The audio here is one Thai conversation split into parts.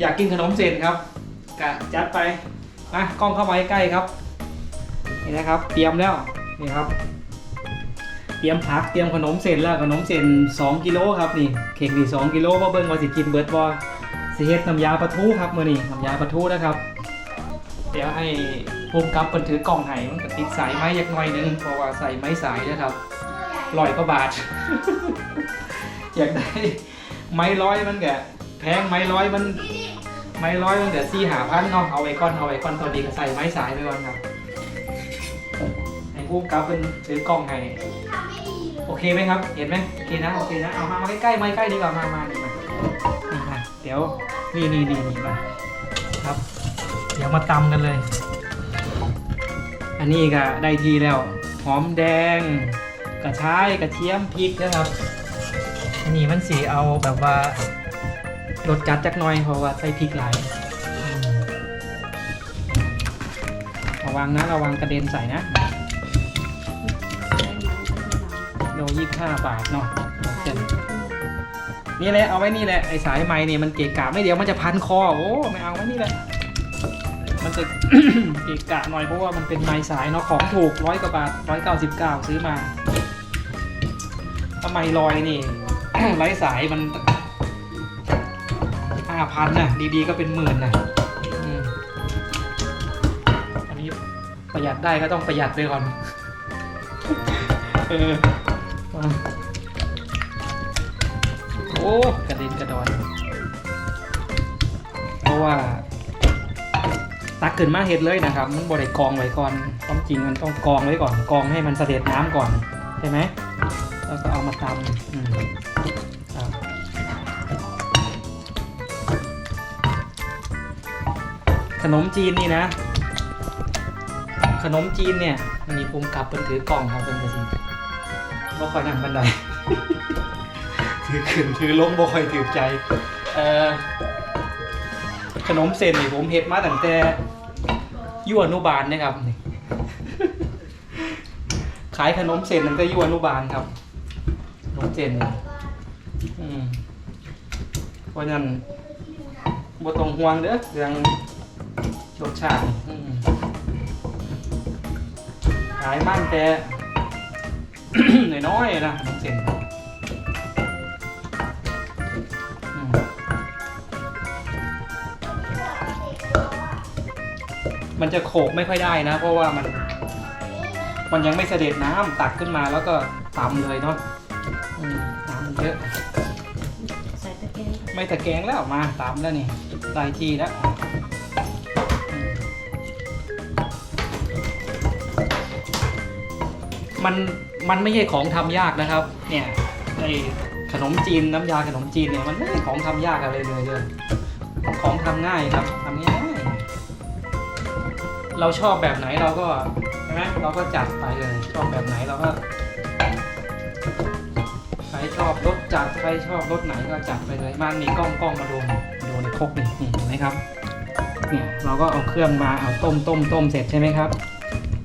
อยากกินขนมเส้นครับกะจัดไปมากล้องเข้ามาใกล้ครับ นี่นะครับ เตรียมแล้วนี่ครับ เตรียมผักเตรียมขนมเส้นแล้วขนมเส้น2กิโลครับนี่เข่งนี่2กิโลมาเบิ่งว่าสิกินเบิร์ดบ่สิเฮ็ดน้ำยาปลาทูครับมื้อนี้น้ำยาปลาทูนะครับ เดี๋ยวให้ภูมิกับเพิ่นถือกล่องให้มันก็ติดสายไม้ยักหน่อยหนึงเพราะว่าใส่ไม้สายนะครับร้อยกว่าบาท อยากได้ไม้ร้อยมันแกแพงไม้ร้อยมัน ไม้ร้อยมันเดี๋ยวซี่หาพันเนาะเอาไว้ก่อนเอาไว้ก่อนตอนนี้ก็ใส่ไม้สายไปก่อนครับให้ภูมิกับเพิ่นถือกล่องให้โอเคไหมครับ เห็นไหมโอเคนะโอเคนะเอามามาใกล้ๆมาใกล้ๆดีกว่ามามานี่มานี่มาเดี๋ยวนี่นี่นี่นี่มาครับ เดี๋ยวมาตำกันเลย อันนี้ก็ได้ทีแล้ว หอมแดง กระชายกระเทียมพริกนะครับอันนี้มันสีเอาแบบว่า รสจัดจักหน่อยเพราะว่าใส่พริกหลายระวังนะระวังกระเด็นใส่นะโลยี่ห้าบาทเนาะเนี่แหละเอาไว้นี่แหละไอสายไม้เนี่ยมันเกะกะไม่เดี๋ยวมันจะพันคอโอ้ไม่เอาไว้นี่แหละมันจะเกะกะหน่อยเพราะว่ามันเป็นไม้สายเนาะของถูกร้อยกว่าบาทร้อยเก้าสิบเก้าซื้อมาทำไมลอยนี่ไร้สายมันาพันนะดีๆก็เป็นหมื่นนะอืมอันนี้ประหยัดได้ก็ต้องประหยัดไปก่อน เออมาโอ้กระเด็นกระดอนเพราะว่า ตักขึ้นมาเห็ดเลยนะครับ มันบริกองไว้ก่อนความจริงมันต้องกองไว้ก่อนกองให้มันเสด็จน้ำก่อนใช่ไหมแล้วก็เอามาตำอืมครับ ขนมจีนนี่นะ ขนมจีนเนี่ย มันมีภูมิกับเป็นถือกล่องครับเป็นกระสิบ่คอยนั่งบันไดถือขึ้นถือลงบ่คอยถือใจเออขนมเส้นนี่ผมเฮ็ดมาตั้งแต่ยุ่อนุบาลนะครับขายขนมเส้นตั้งแต่ยุ่อนุบาลครับขนมเส้นอืมเพราะนั้นบ่ต้องห่วงเด้อเรื่อง รสชาติอืมขายมันแต่ น้อยๆนะขนมเส้นอืมมันจะโขกไม่ค่อยได้นะ เพราะว่ามัน มันยังไม่เสด็จน้ำตักขึ้นมาแล้วก็ตำเลยเนาะอืมน้ำมันเยอะ ใส่ตะแกรงไม่ตะแกรงแล้วมาตำแล้วนี่ได้ที่แล้ว มันมันไม่ใช่ของทำยากนะครับ เนี่ยไอขนมจีนน้ำยาขนมจีนเนี่ยมันไม่ใช่ของทำยากอะไรเลยเลยของทำง่ายครับทำง่ายเราชอบแบบไหนเราก็ใช่ไหมเราก็จัดไปเลย ชอบแบบไหนเราก็ใครชอบรสจัดใครชอบรสไหนก็จัดไปเลยมันมีกล้องกล้องมาดูดูในครกนี่นี่เห็นไหมครับเนี่ยเราก็เอาเครื่องมาเอาต้มต้มต้มเสร็จใช่ไหมครับ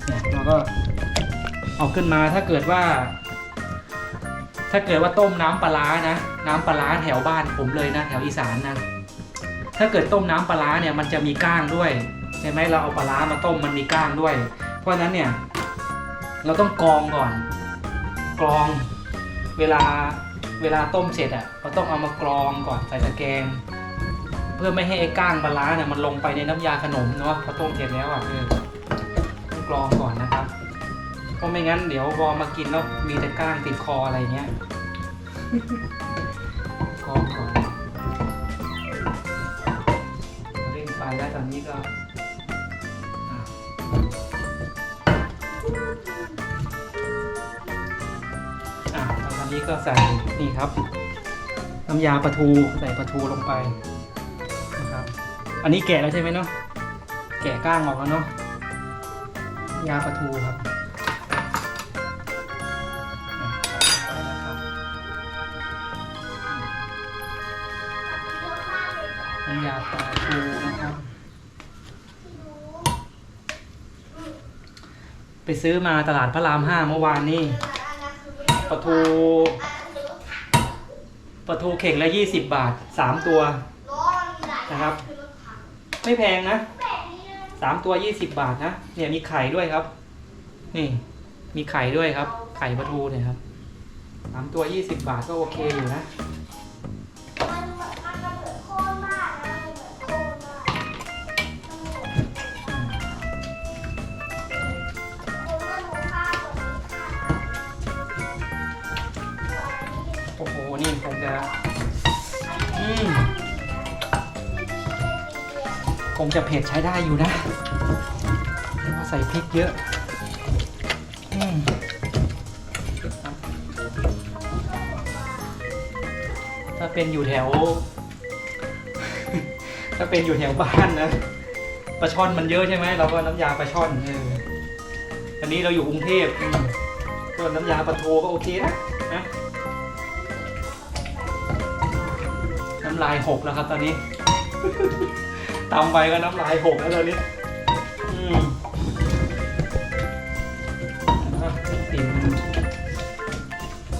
เนี่ยเราก็ เอาขึ้นมาถ้าเกิดว่า ถ้าเกิดว่าต้มน้ำปลาร้านะ น้ำปลาร้าแถวบ้านผมเลยนะแถวอีสานนะถ้าเกิดต้มน้ำปลาร้าเนี่ยมันจะมีก้างด้วยใช่ไหมเราเอาปลาร้ามาต้มมันมีก้างด้วย เพราะฉะนั้นเนี่ย เราต้องกรองก่อนกรองเวลาเวลาต้มเสร็จอะเราต้องเอามากรองก่อนใส่ตะแกรงเพื่อไม่ให้ไอ้ก้างปลาร้าเนี่ยมันลงไปในน้ำยาขนมเนาะพอต้มเสร็จแล้วอะเออต้องกรองก่อนนะครับ ราะไม่งั้นเดี๋ยวพอมากินแล้วมีแต่ก้างติดคออะไรเงี้ยกรอก่อนเร่งไฟแล้วตอนนี้ก็อะอะตอนนี้ก็ใส่นี่ครับ น้ำยาปลาทูใส่ปลาทูลงไปนะครับอันนี้แกะแล้วใช่ไหมเนาะแกะก้างออกแล้วเนาะยาปลาทูครับ น้ำยาปลาทูนะครับ ไปซื้อมาตลาดพระรามห้าเมื่อวานนี่ปลาทูปลาทูเข่งละยี่สิบบาทสามตัวนไหลนะครับ ไม่แพงนะสามตัวยี่สิบบาทนะเนี่ยมีไข่ด้วยครับ นี่ มีไข่ด้วยครับ ไข่ปลาทูเนี่ยครับสามตัวยี่สิบบาทก็โอเคอยู่นะ คงจะเผ็ดใช้ได้อยู่นะเพราะใส่พริกเยอะอถ้าเป็นอยู่แถว ถ้าเป็นอยู่แถวบ้านนะปลาช่อนมันเยอะใช่ไหมเราก็น้ำยาปลาช่อนเอออันนี้เราอยู่กรุงเทพก็น้ำยาปลาโทก็โอเคนะนะน้ำลายหกแล้วครับตอนนี้ ตำไปก็น้ำลายหกแล้วตอนนี้อืมน่ากินมัน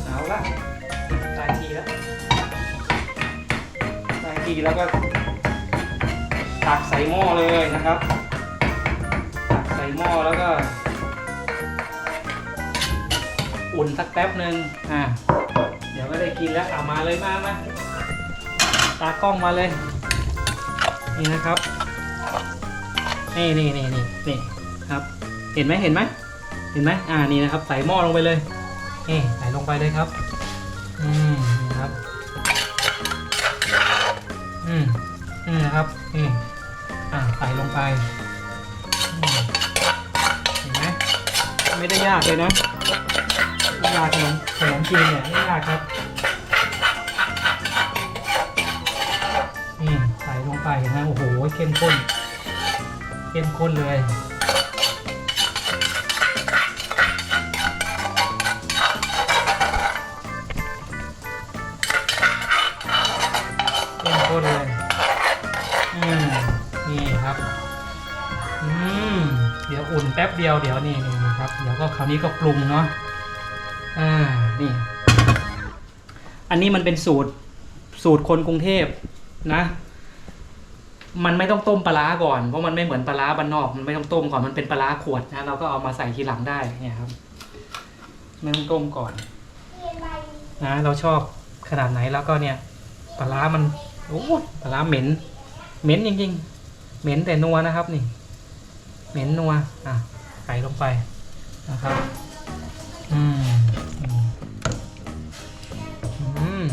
เอาละตายทีแล้วตายทีแล้วก็ตักใส่หม้อเลยนะครับ ตักใส่หม้อแล้วก็ อุ่นสักแป๊บหนึ่งอะเดี๋ยวก็ได้กินแล้วเอามาเลยมามาตากล้องมาเลย นี่นะครับ นี่นี่นี่นี่นี่ครับ เห็นไหมเห็นไหมเห็นไหมอ่านี่นะครับ ใส่หม้อลงไปเลยนี่ใส่ลงไปเลยครับอืมนี่ครับอืมนี่นะครับนี่อ่าใส่ลงไปเห็นไหมไม่ได้ยากเลยนะไม่ยากขนมขนมจีนเนี่ยไม่ยากครับ ไปเห็นไหมโอ้โหเข้มข้นเข้มข้นเลยเข้มข้นเลยอืมนี่ครับอืมเดี๋ยวอุ่นแป๊บเดียวเดี๋ยวนี่นี่ครับเดี๋ยวก็คราวนี้ก็ปรุงเนาะอ่านี่ อันนี้มันเป็นสูตรสูตรคนกรุงเทพนะ มันไม่ต้องต้มปลาร้าก่อนเพราะมันไม่เหมือนปลาร้าบ้านนอกมันไม่ต้องต้มก่อนมันเป็นปลาร้าขวดนะเราก็เอามาใส่ทีหลังได้เนี่ยครับไม่ต้องต้มก่อนนะเราชอบขนาดไหนแล้วก็เนี่ยปลาร้ามันโอ้ปลาร้าเหม็น เหม็นจริงๆ เหม็นแต่นัวนะครับนี่ เหม็นนัวอะใส่ลงไปนะครับอืมอืม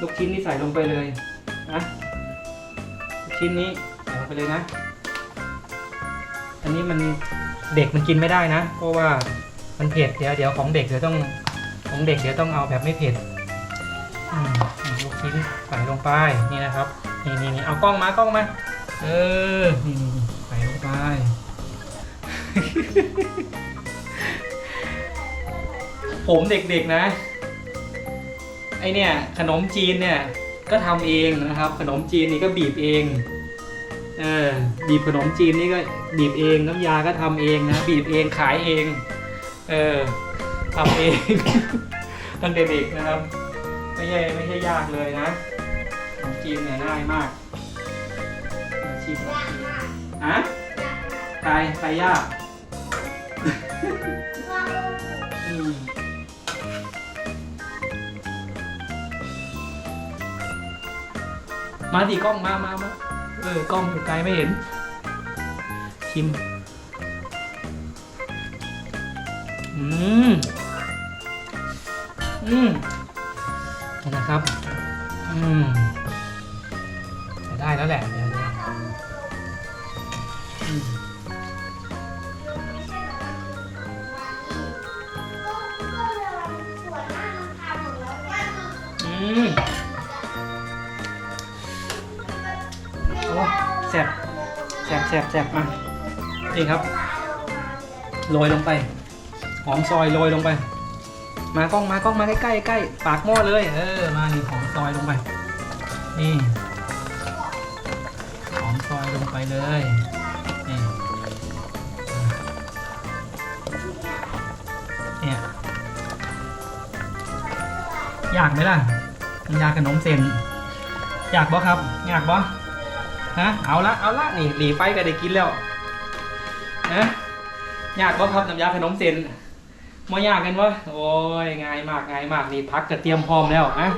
ลูกชิ้นนี่ใส่ลงไปเลยนะ ชิ้นนี้ใส่ลงไปเลยนะ อันนี้มันเด็กมันกินไม่ได้นะ เพราะว่ามันเผ็ดเดี๋ยวเดี๋ยวของเด็กเดี๋ยวต้องของเด็กเดี๋ยวต้องเอาแบบไม่เผ็ดอืมนี่ลูกชิ้นใส่ลงไปนี่นะครับนี่นี่นี่เอากล้องมากล้องมาเออนี่นี่ใส่ลงไปผมเด็กๆนะ ไอเนี่ย ขนมจีนเนี่ย ก็ทำเองนะครับ ขนมจีนนี่ก็บีบเองเออบีบขนมจีนนี่ก็บีบเองน้ำยาก็ทำเองนะบีบเองขายเองเออทำเองตั้งแต่เด็กนะครับ ไม่ใช่ไม่ใช่ยากเลยนะขนมจีนเนี่ยง่ายมากอาชีพขนมจีนฮะใครใครยากอืม มาดิกล้องมามามาเออกล้องอยู่ไกลไม่เห็น ชิม อืม อืมนะครับ อืมใช้ได้แล้วแหละเดี๋ยวเดี๋ยวอืม แซ่บแซ่บมานี่ครับโรยลงไป หอมซอยโรยลงไป มากล้องมากล้องมาใกล้ใกล้ใกล้ปากหม้อเลย เออ มานี่หอมซอยลงไป นี่ หอมซอยลงไปเลย นี่ เนี่ยยากไหมล่ะน้ำยากขนมเส้นอยากบ่ครับ อยากบ่ ฮะเอาละเอาละนี่หลีไฟก็ได้กินแล้วนะยากบ่ครับน้ำยาขนมเส้นมอยากกันวะโอ้ยง่ายมากง่ายมากนี่พักก็เตรียมพร้อมแล้วนะ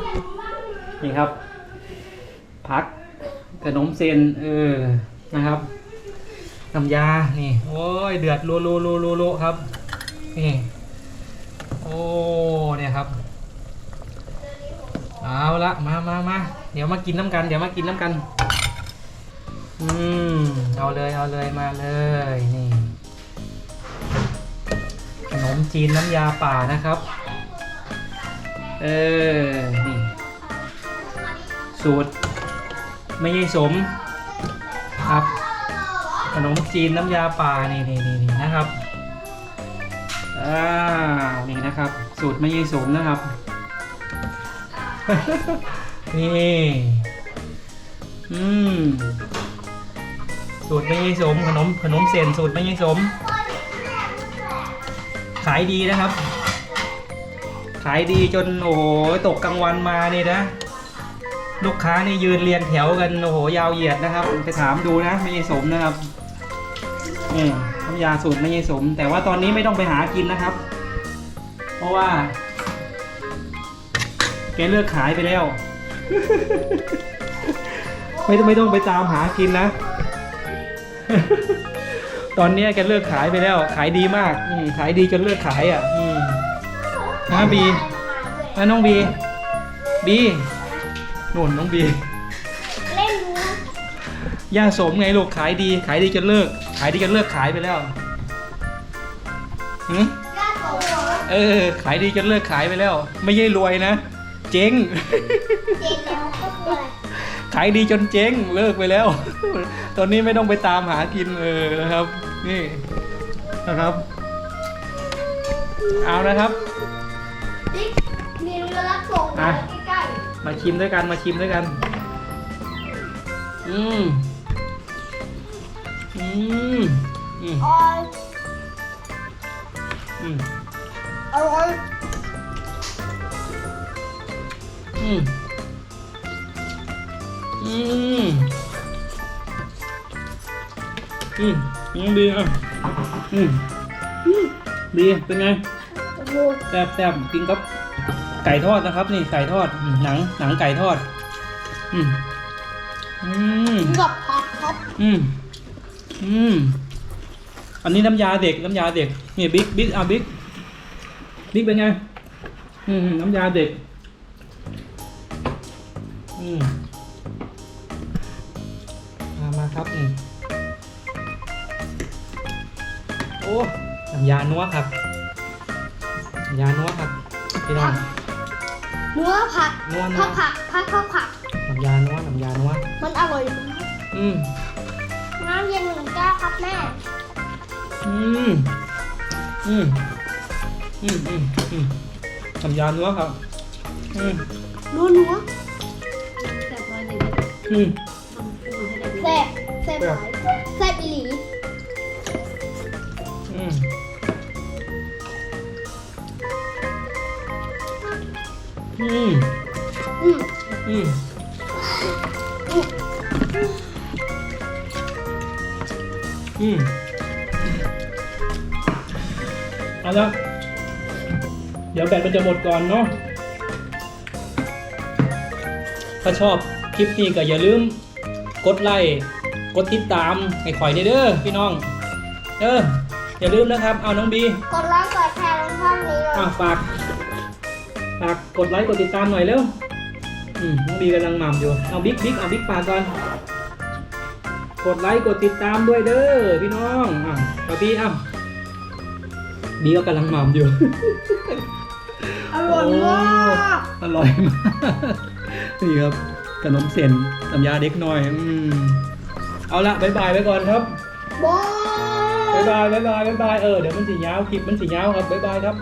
นี่ครับ พักขนมเส้นเออนะครับน้ำยานี่โอ้ยเดือดรัวรัวรัวรัวรัวครับนี่โอ้เนี่ยครับเอาละมามามาเดี๋ยวมากินน้ำกัน เดี๋ยวมากินน้ำกัน อืม เอาเลยเอาเลยมาเลยนี่ขนมจีนน้ำยาป่านะครับ เออ นี่ สูตร ไม่ใช่สม ครับ ขนมจีนน้ำยาป่านี่นี่นี่นี่นะครับอ่านี่นะครับ สูตรไม่ใช่สมนะครับ นี่ อืม สูตรไม่ใช่สมขนมขนมเส้นสูตรไม่ใช่สม ขายดีนะครับ ขายดีจนโอ้โหตกกลางวันมาเนี่ยนะ ลูกค้านี่ยืนเรียงแถวกันโอ้โหยาวเหยียดนะครับไปถามดูนะไม่ใช่สมนะครับนี่น้ำยาสูตรไม่ใช่สม แต่ว่าตอนนี้ไม่ต้องไปหากินนะครับ เพราะว่า แกเลิกขายไปแล้วไม่ต้องไม่ต้องไปตามหากินนะ ตอนนี้แกเลิกขายไปแล้ว ขายดีมากอืมขายดีจนเลิกขายอะอืมนะบีนะน้องบี บีนุ่นน้องบี เล่นรู้ย่าสมไงลูกขายดี ขายดีจนเลิก ขายดีจนเลิกขายไปแล้วหืมย่าโสมเออ ขายดีจนเลิกขายไปแล้ว ไม่ใช่รวยนะ เจ๊ง เจ๊งแล้วก็คืออะไร ขายดีจนเจ๊งเลิกไปแล้ว ตอนนี้ไม่ต้องไปตามหากินเออนะครับ นี่นะครับ เอานะครับติ๊กมีเรือรับส่งอะมาใกล้มาชิมด้วยกันมาชิมด้วยกัน อืมอืมอืมๆอร่อยอืมอร่อยอืม อืมอืมยังดีอะอืมอืมดีเป็นไงโอ้โหแซ่บแซ่บกินกับไก่ทอดนะครับ นี่ไก่ทอดอืมหนังหนังไก่ทอด อืมอืมกับผักครับอืมอืมอันนี้น้ำยาเด็กน้ำยาเด็กนี่บิ๊กบิ๊กอะบิ๊กบิ๊กเป็นไง อืมน้ำยาเด็ก อืม ยานัวครับน้ำยานัวครับพี่น้องเนื้อผักนัวนัผัวกผักผักผักผัก น้ำยานัวน้ำยานัวมันอร่อยมากอืมน้ำเย็นหนึ่งแก้วครับแม่ อืมอืมอืมอืมอืมทำยาเนื้อครับ อืมนัวนัวแต่พอเด็กอืมทำปูให้ได้แซ่บแซ่บหลายแซ่บอีหลีอืม อืมอืมอืมอืมเอาละเดี๋ยวแบตมันจะหมดก่อนเนาะ ถ้าชอบคลิปนี้ก็อย่าลืม กดไลค์ กดติดตามให้ข่อยเด้อพี่น้อง เอออย่าลืมนะครับ เอาน้องบี กดไลค์กดแชร์ลงช่องนี้เลยอะฝาก ฝากกดไลค์กดติดตามหน่อยเร็วอืมน้องบีกำลังหม่ำอยู่ เอาบิ๊กบิ๊กเอาบิ๊กฝากก่อน กดไลค์กดติดตามด้วยเด้อพี่น้องอะเอาบีเอ้าบีก็กำลังหม่ำอยู่ อร่อยมากอร่อยมาก นี่ครับขนมเส้นน้ำยาเด็กน้อยอืมเอาละบายบายไปก่อนครับบอบายยบายบายบายบายบายเออเดี๋ยวมันสียาวคลิปมันสียาวครับบายบายครับ